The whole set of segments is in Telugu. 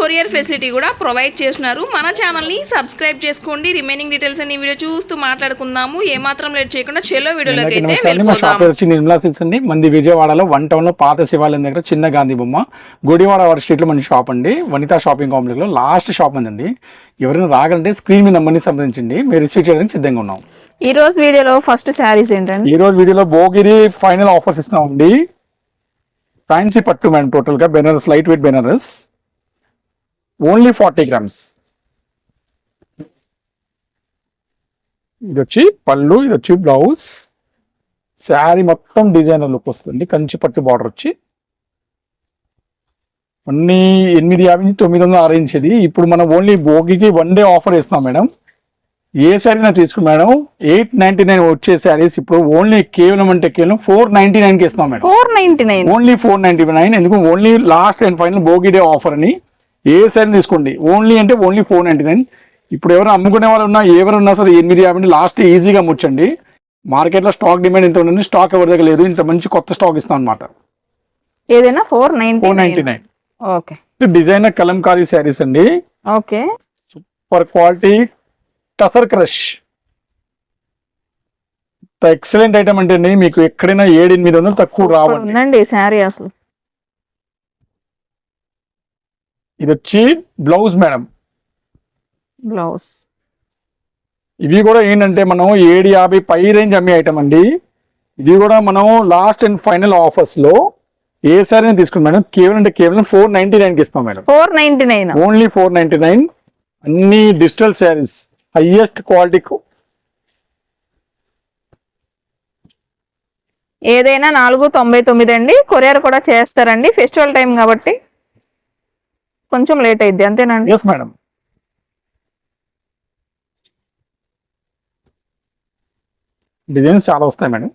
కొరియర్ ఫెసిలిటీ కూడా ప్రొవైడ్ చేస్తున్నారు. మన ఛానల్ని సబ్స్క్రైబ్ చేసుకోండి. రిమైనింగ్ డీటెయిల్స్ అన్ని వీడియో చూస్తూ మాట్లాడుకుందాము. ఏమాత్రం లేట్ చేయకుండా చెలో వీడియోలోకి అయితే. మా నిర్మలా సిల్క్స్ అండి. మంది విజయవాడలో వన్ టౌన్లో పాత శివాలయం దగ్గర చిన్న గాంధీ బొమ్మ. గుడివాడ వారి స్ట్రీట్లో మన షాప్ అండి. వనితా షాపింగ్ కాంప్లెక్స్లో లాస్ట్ షాప్ అండి ఎవరైనా రాగలంటే స్క్రీన్ మీద నంబర్ని సంబంధించింది మీరు రిసీవ్ చేయడానికి సిద్ధంగా ఉన్నాం. ఈ రోజు వీడియోలో ఫస్ట్ శారీస్ ఏంటండి? ఈ రోజు వీడియోలో భోగిరి ఫైనల్ ఆఫర్స్ ఇస్తున్నాం అండి ఫ్యాన్సీ పట్టు మేడం టోటల్గా Banaras light weight Banaras. Only forty grams. ఇది వచ్చి పళ్ళు ఇది వచ్చి బ్లౌజ్. శారీ మొత్తం డిజైనర్ లుక్ వస్తుంది కంచి పట్టు బార్డర్ వచ్చి. అన్ని ఎనిమిది యాభై నుంచి తొమ్మిది వందలు ఆరేంచేది ఇప్పుడు మనం ఓన్లీ భోగికి వన్ డే ఆఫర్ ఇస్తున్నాం మేడం. ఏ శారీ నా తీసుకు మేడం. ఎయిట్ నైన్టీ నైన్ వచ్చే శారీస్ ఇప్పుడు ఓన్లీ కేవలం అంటే కేవలం ఫోర్ నైన్టీ నైన్కి ఇస్తున్నాం madam. Four ninety nine. Only four ninety nine. ఎందుకు? Only last and final Bhogi day offer అని. ఏ శారీ తీసుకోండి? ఓన్లీ అంటే ఓన్లీ ఫోర్ నైన్టీ నైన్ ఇప్పుడు ఎవరు అమ్ముకునే వాళ్ళు ఉన్నా ఎవరు ఉన్నా సరే ఎనిమిది యాభై లాస్ట్ ఈజీగా ముచ్చండి మార్కెట్లో స్టాక్ డిమాండ్ ఎంత ఉంటుంది స్టాక్ ఎవరి దగ్గర లేదు. ఇంత మంచి కొత్త స్టాక్ ఇస్తాం అనమాట ఏదైనా four ninety ninety nine okay. Designer kalamkari saris అండి. Okay. For quality tussar crush excellent item అంటే అండి. మీకు ఎక్కడైనా ఏడు ఎనిమిది వందలు తక్కువ రావండి. శారీ అసలు. ఇది వచ్చి బ్లౌజ్ మేడం. బ్లౌజ్. ఇవి కూడా ఏంటంటే మనం ఏడు యాభై పై రేంజ్ అమ్మే ఐటమ్ అండి. ఇది కూడా మనం లాస్ట్ అండ్ ఫైనల్ ఆఫర్స్లో ఏ సారీ తీసుకున్నాం మేడం. కేవలం అంటే కేవలం ఫోర్ నైన్టీ నైన్కి ఇస్తాం madam. Four ninety nine only four ninety nine అన్ని డిజిటల్ శారీస్ హైయెస్ట్ క్వాలిటీ ఏదైనా నాలుగు తొంభై తొమ్మిది అండి. కొరియర్ కూడా చేస్తారండి. ఫెస్టివల్ టైం కాబట్టి. కొంచెం లేట్ అయింది అంతేనండి ఎస్ మేడం డిజైన్స్ చాలా వస్తాయి మేడం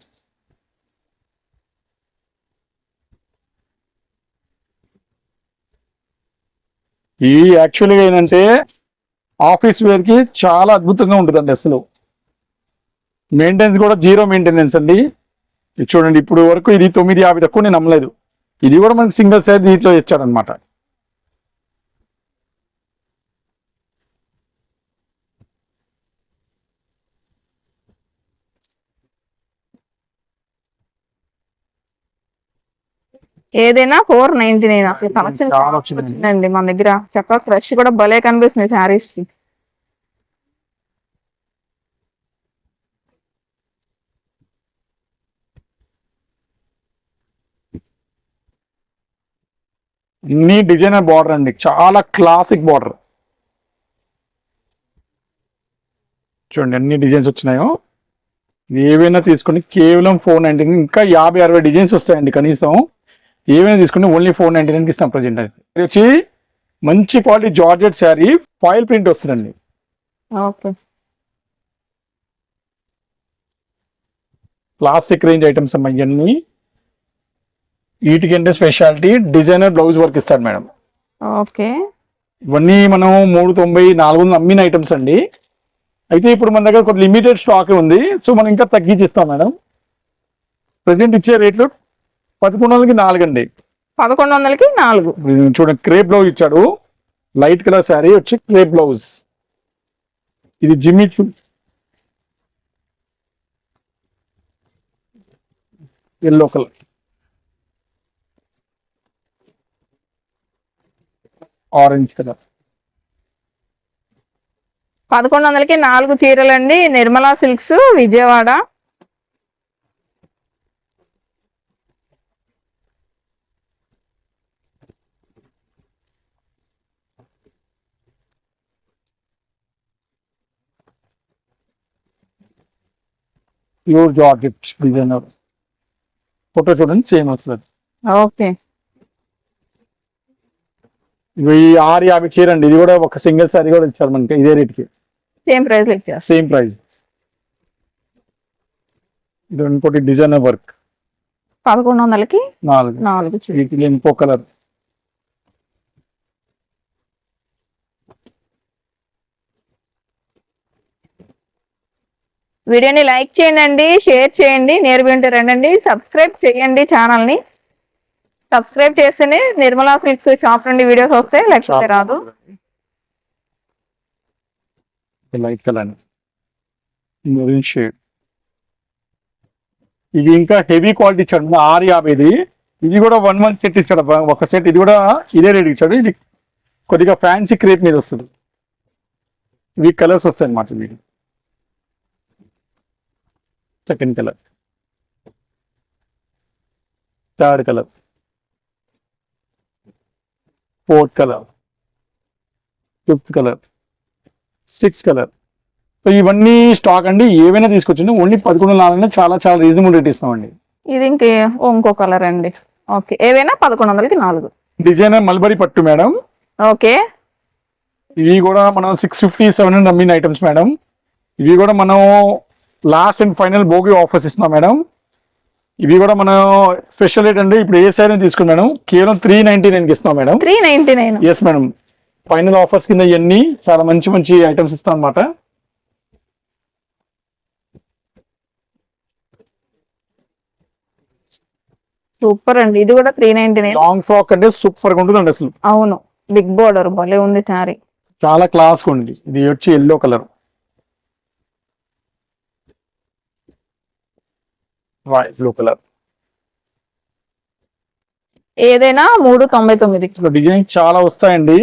ఇవి యాక్చువల్గా ఏంటంటే ఆఫీస్ వేర్కి చాలా అద్భుతంగా ఉంటుందండి అసలు. మెయింటెనెన్స్ కూడా జీరో మెయింటెనెన్స్ అండి. ఇది చూడండి ఇప్పుడు వరకు ఇది తొమ్మిది యాభై తక్కువ నేను నమ్మలేదు. ఇది కూడా మనకి సింగిల్ సైజ్ దీంట్లో ఇచ్చాడనమాట ఏదైనా ఫోర్ నైన్టీ నైన్. అసలు కలెక్షన్. వచ్చిందండి. మన దగ్గర. చక్కగా ఫ్రెష్ కూడా భలే కనిపిస్తుంది శారీస్కి అన్ని డిజైనర్ బార్డర్ అండి. చాలా క్లాసిక్ బార్డర్ చూడండి అన్ని డిజైన్స్ వచ్చినాయో. ఏవైనా తీసుకొని కేవలం ఫోర్ నైన్టీ ఇంకా యాభై అరవై డిజైన్స్ వస్తాయండి కనీసం. ఏవైనా తీసుకుని ఓన్లీ ఫోర్ నైన్టీ నైన్కి ఇస్తాం ప్రజెంట్ ఇది వచ్చి మంచి quality georgette sari foil print వస్తుందండి. ఓకే. క్లాసిక్ రేంజ్ ఐటమ్స్ అమ్మ ఇవన్నీ వీటికంటే స్పెషాలిటీ డిజైనర్ బ్లౌజ్ వర్క్ ఇస్తాడు మేడం. ఓకే. ఇవన్నీ మనం మూడు తొంభై నాలుగు వందలు అమ్మిన ఐటమ్స్ అండి. అయితే ఇప్పుడు మన దగ్గర కొంత లిమిటెడ్ స్టాక్ ఉంది. సో మనం ఇంకా తగ్గించి ఇస్తాం మేడం. ప్రజెంట్ ఇచ్చే రేట్లు పదకొండు వందలకి నాలుగు అండి పదకొండు వందలకి నాలుగు. చూడండి క్రేప్ బ్లౌజ్ ఇచ్చాడు. లైట్ కలర్ శారీ వచ్చి క్రేప్ బ్లౌజ్. ఇది జిమ్మి ఎల్లో కలర్. Orange colour. పదకొండు వందలకి నాలుగు చీరలండి. Nirmala silks Vijayawada. Pure georgette designer photo చూడండి సేమ్ వస్తుంది. ఓకే. ఇవి ఆరు యాభై చీర అండి ఇది కూడా ఒక సింగిల్ సారీ కూడా ఇచ్చారు మనకి ఇదే రేట్కి. సేమ్ ప్రైస్ సేమ్ ప్రైస్ ఇది ఇంకోటి డిజైనర్ వర్క్ పదకొండు వందలకి నాలుగు. నాలుగు ఇంకో కలర్ వీడియోని లైక్ చేయండి షేర్ చేయండి నేర్పింటే రండి సబ్స్క్రైబ్ చేయండి ఛానల్ని సబ్స్క్రైబ్ చేస్తేనే నిర్మలా ఫిల్స్ షాప్ నుండి వీడియోస్ వస్తాయి లేకపోతే రాదు. లైట్ కలర్ మెరూన్ షేడ్ ఇది ఇంకా హెవీ క్వాలిటీ ఇచ్చాడు ఆరు యాభైది ఇది. కూడా వన్ వన్ సెట్ ఇచ్చాడు. ఒక సెట్ ఇది కూడా ఇదే రేట్ ఇచ్చాడు. ఇది కొద్దిగా ఫ్యాన్సీ క్రేప్ మీద వస్తుంది. ఇవి కలర్స్ వస్తాయి అన్నమాట ఇవి. Second colour third colour fourth colour fifth colour six colour so ఇవన్నీ స్టాక్ అండి. ఏవైనా తీసుకొచ్చండి. ఓన్లీ పదకొండు నాలుగు చాలా చాలా రీజనబుల్ రేట్ ఇస్తామండి. ఇది ఇంకే ఇంకో కలర్ అండి. ఓకే ఏవైనా పదకొండు వందలకి నాలుగు. డిజైనర్ మల్బరీ పట్టు మేడం ఓకే ఇవి కూడా మనం సిక్స్ ఫిఫ్టీ సెవెన్ హండ్రెడ్ అమ్మిన ఐటమ్స్ మేడం ఇవి కూడా మనం last and final Bhogi offers ఇస్తున్నాం మేడం. ఇవి కూడా మనం స్పెషల్ రేట్ అండి. ఇప్పుడు ఏ సైడ్ తీసుకున్నాం మేడం కేవలం త్రీ నైన్టీ నైన్కి ఇస్తున్నాం madam. Three ninety nine yes madam final offers కింద ఇవన్నీ చాలా మంచి మంచి ఐటమ్స్ ఇస్తాం అనమాట సూపర్ అండి. ఇది కూడా three ninety nine long frock అంటే సూపర్గా ఉంటుందండి అసలు. అవును. బిగ్ బోర్డర్ భలే ఉంది శారీ చాలా క్లాస్ ఉంది. ఇది వచ్చి ఎల్లో కలర్ బ్లూ కలర్ ఏదైనా మూడు తొంభై తొమ్మిది. డిజైన్ చాలా వస్తాయండి.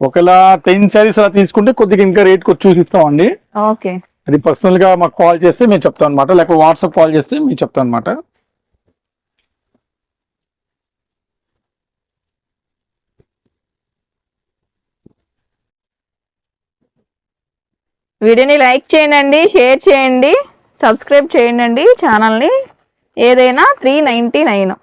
ఒకవేళ టెన్ శారీస్ అలా తీసుకుంటే కొద్దిగా ఇంకా రేట్ చూసిస్తామండి ఓకే. అది పర్సనల్గా మాకు కాల్ చేస్తే మేము చెప్తాం అనమాట లేకపోతే వాట్సాప్ కాల్ చేస్తే మేము చెప్తాం అనమాట వీడియోని లైక్ చేయండి షేర్ చేయండి. సబ్స్క్రైబ్ చేయండి ఛానల్ని. ఏదైనా త్రీ నైంటీ నైన్.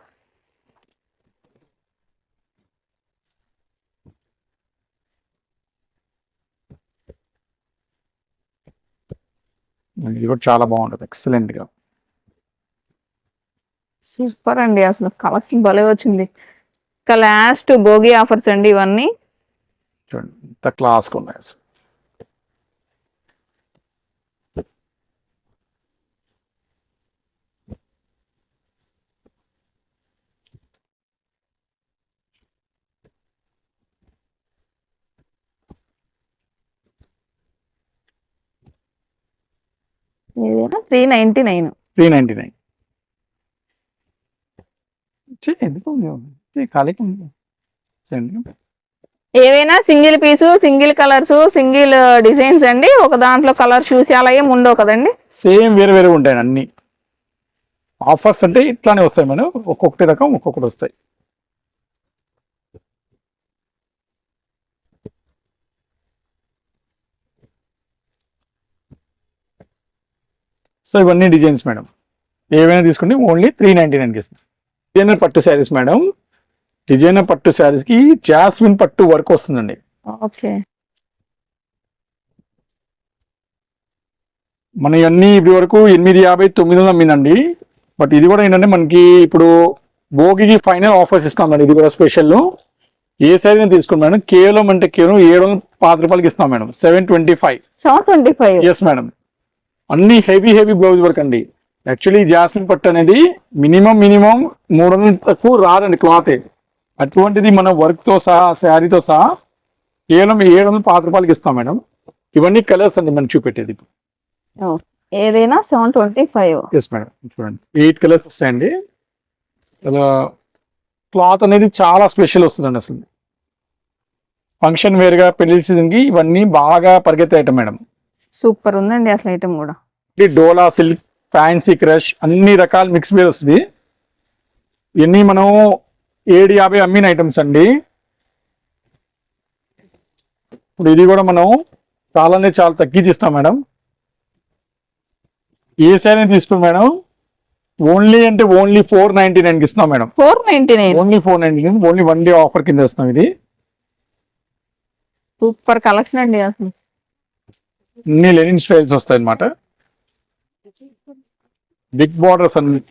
ఇది కూడా చాలా బాగుంటుంది. ఎక్సలెంట్గా. సూపర్ అండి. అసలు కలెక్షన్ భలే వచ్చింది. ఇంకా లాస్ట్ భోగి ఆఫర్స్ అండి ఇవన్నీ. చూడండి ఇంత క్లాస్గా ఉన్నాయి అసలు. Three nine three ninety nine. ఏవైనా single piece single colours single designs అండి. ఒక దాంట్లో కలర్ చూసి అలా ఉండవు కదండి. సేమ్ వేరే వేరే ఉంటాయి అన్ని. ఆఫర్స్ అంటే ఇట్లానే వస్తాయి మేడం. ఒక్కొక్కటి రకం ఒక్కొక్కటి వస్తాయి. సో ఇవన్నీ డిజైన్స్ మేడం. ఏవైనా తీసుకుంటే ఓన్లీ త్రీ నైంటీ నైన్కి ఇస్తాం. డిజైనర్ పట్టు శారీస్ మేడం. డిజైనర్ పట్టు శారీస్కి జాస్మిన్ పట్టు వర్క్ వస్తుందండి. ఓకే. మన ఇవన్నీ ఇప్పటి వరకు ఎనిమిది యాభై తొమ్మిది వందలు అమ్మిందండి. బట్ ఇది కూడా ఏంటంటే మనకి ఇప్పుడు భోగికి ఫైనల్ ఆఫర్స్ ఇస్తాం మేడం ఇది కూడా స్పెషల్. ఏ సైజ్ తీసుకున్నాం మేడం. కేవలం అంటే కేవలం ఏడు వందల పాత రూపాయలకి ఇస్తాం madam. Seven twenty five. Seven twenty five. Yes madam. అన్ని హెవీ హెవీ బ్లౌజ్ వర్క్ అండి. యాక్చువల్లీ జాస్మిన్ పట్టు అనేది మినిమం మినిమం మూడు వందలు తక్కువ రాదండి క్లాత్. అటువంటిది మన వర్క్తో సహా శారీతో సహా కేవలం ఏడు వందల పాత రూపాయలకి ఇస్తాం మేడం. ఇవన్నీ కలర్స్ అండి మనం చూపెట్టేది. ఏదైనా seven twenty five. Yes madam చూడండి. ఎయిట్ కలర్స్ వస్తాయండి. అలా క్లాత్ అనేది చాలా స్పెషల్ వస్తుందండి అసలు. ఫంక్షన్ వేర్గా పెళ్ళి సీజన్కి ఇవన్నీ బాగా పరిగెత్తే ఐటమ్ మేడం. సూపర్ ఉందండి అసలు ఐటమ్ కూడా. ఇది డోలా సిల్క్ ఫ్యాన్సీ క్రష్ అన్ని రకాల మిక్స్ వేర్ వస్తుంది. ఇవన్నీ మనం ఏడు యాభై అమ్మిన ఐటమ్స్ అండి. ఇప్పుడు ఇది కూడా మనం చాలానే చాలా తగ్గించి ఇస్తాం మేడం. ఏ శారీ తీసుకున్నాం మేడం? ఓన్లీ అంటే ఓన్లీ ఫోర్ నైన్టీ నైన్కి ఇస్తున్నాం madam. Four ninety nine. Only four ninety nine only one day offer కింద ఇస్తాం ఇది. సూపర్ కలెక్షన్ అండి అసలు. ఇన్ని లెనిన్ స్టైల్స్ వస్తాయి అన్నమాట బిగ్ బార్డర్స్ అన్ని.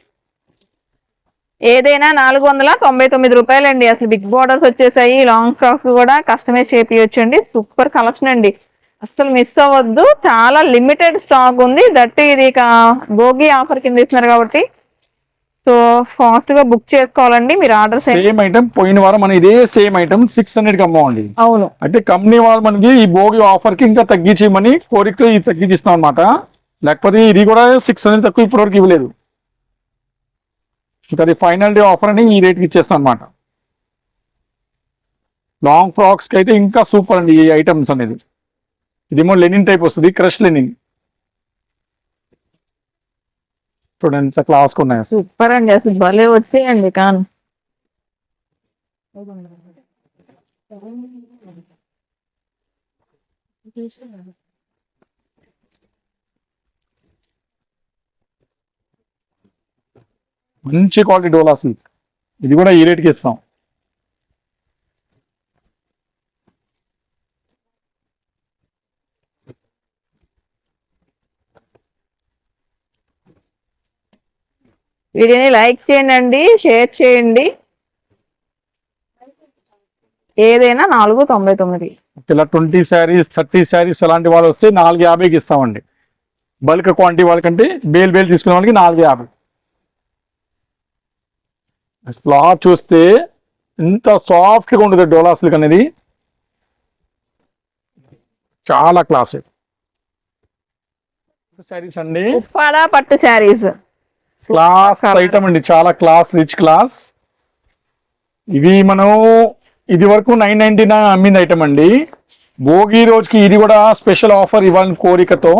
ఏదైనా నాలుగు వందల తొంభై తొమ్మిది రూపాయలండి. అసలు బిగ్ బార్డర్స్ వచ్చేసాయి. లాంగ్ ఫ్రాక్స్ కూడా కస్టమైజ్ చేయించండి అండి సూపర్ కలెక్షన్ అండి. అసలు మిస్ అవ్వద్దు. చాలా లిమిటెడ్ స్టాక్ ఉంది. దట్ ఇది ఇక భోగి ఆఫర్ కింద ఇస్తున్నారు కాబట్టి సో ఫాస్ట్గా బుక్ చేసుకోవాలండి మీరు ఆర్డర్స్ సేమ్ ఐటమ్ పోయిన వారం మన ఇదే సేమ్ ఐటమ్ సిక్స్ హండ్రెడ్కి అమ్మండి అవును. అయితే కంపెనీ వాళ్ళు మనకి ఈ భోగి ఆఫర్కి ఇంకా తగ్గించేయమని కోరికతో ఇది తగ్గించిస్తాం అనమాట లేకపోతే ఇది కూడా సిక్స్ హండ్రెడ్ తక్కువ ఇప్పటివరకు ఇవ్వలేదు. ఇంకా అది ఫైనల్ డే ఆఫర్ అని ఈ రేట్కి ఇచ్చేస్తాం అనమాట లాంగ్ ఫ్రాక్స్కి అయితే ఇంకా సూపర్ అండి ఈ ఐటమ్స్ అనేది. ఇదేమో లెనిన్ టైప్ వస్తుంది క్రష్ లెనిన్ చూడండి ఎంత క్లాస్ ఉన్నాయి అసలు. సూపర్ అండి అసలు భలే వచ్చేయండి కాను మంచి క్వాలిటీ డోలా సిల్క్ ఇది కూడా ఈ రేట్కి ఇస్తాం వీడియోని లైక్ చేయండి షేర్ చేయండి. ఏదైనా నాలుగు తొంభై తొమ్మిది. ఇలా ట్వంటీ శారీస్ థర్టీ శారీస్ అలాంటి వాళ్ళు వస్తే నాలుగు యాభైకి ఇస్తామండి. బల్క్ క్వాంటిటీ వాళ్ళకంటే బేల్ బేల్ తీసుకునే వాళ్ళకి నాలుగు యాభై. క్లాత్ చూస్తే ఎంత సాఫ్ట్గా ఉంటుంది డోలా సిల్క్ అనేది. చాలా క్లాస్ శారీస్ అండి. పట్టు శారీస్. క్లాస్ ఐటమ్ అండి చాలా క్లాస్ రిచ్ క్లాస్ ఇవి మనం ఇది వరకు నైన్ నైన్టీ నైన్ అమ్మింది ఐటమ్ అండి. భోగి రోజుకి ఇది కూడా స్పెషల్ ఆఫర్ ఇవ్వాలని కోరికతో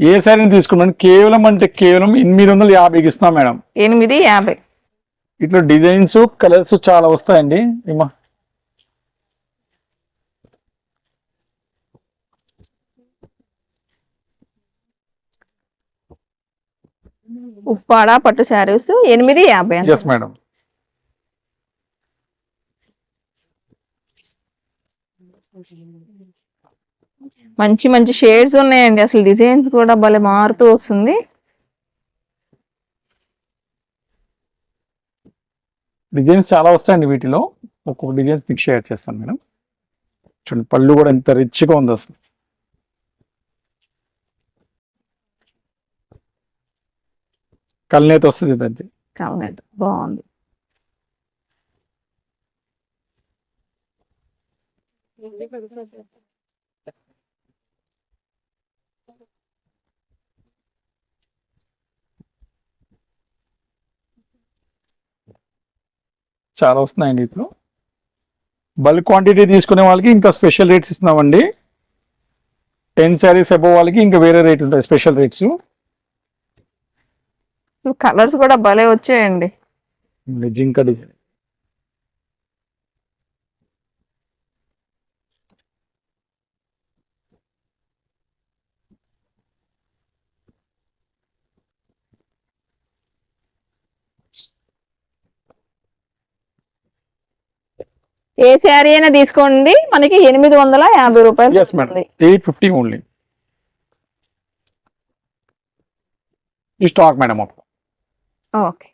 ఏ శారీని తీసుకున్నాను? కేవలం అంటే కేవలం ఎనిమిది వందల యాభైకి ఇస్తున్నాం మేడం. ఎనిమిది యాభై. ఇట్లా డిజైన్స్ కలర్స్ చాలా వస్తాయండి. ఏమా ఉప్పాడ పట్టు శారీస్ ఎనిమిది యాభై. ఎస్ మేడం మంచి మంచి షేడ్స్ ఉన్నాయండి. అసలు డిజైన్స్ కూడా భలే మారుతూ వస్తుంది. డిజైన్స్ చాలా వస్తాయండి వీటిలో. ఒక్కొక్క డిజైన్స్ పిక్ షేర్ చేస్తాను మేడం చూడండి పళ్ళు కూడా ఎంత రిచ్గా ఉంది అసలు. కల్నేత వస్తుంది ఇదంతే అవునండి బాగుంది. చాలా వస్తున్నాయండి ఇప్పుడు. బల్క్ క్వాంటిటీ తీసుకునే వాళ్ళకి ఇంకా స్పెషల్ రేట్స్ ఇస్తున్నామండి. టెన్ శారీస్ అబోవ్ వాళ్ళకి ఇంకా వేరే రేట్ ఉంటాయి స్పెషల్ రేట్స్. కలర్స్ కూడా భలే వచ్చాయండి. జింక డిజైన్ ఏ శారీ అయినా తీసుకోండి. మనకి ఎనిమిది వందల యాభై రూపాయలు ఎయిట్ ఫిఫ్టీ ఓన్లీ ఈ స్టాక్ మేడం మొత్తం. ఓకే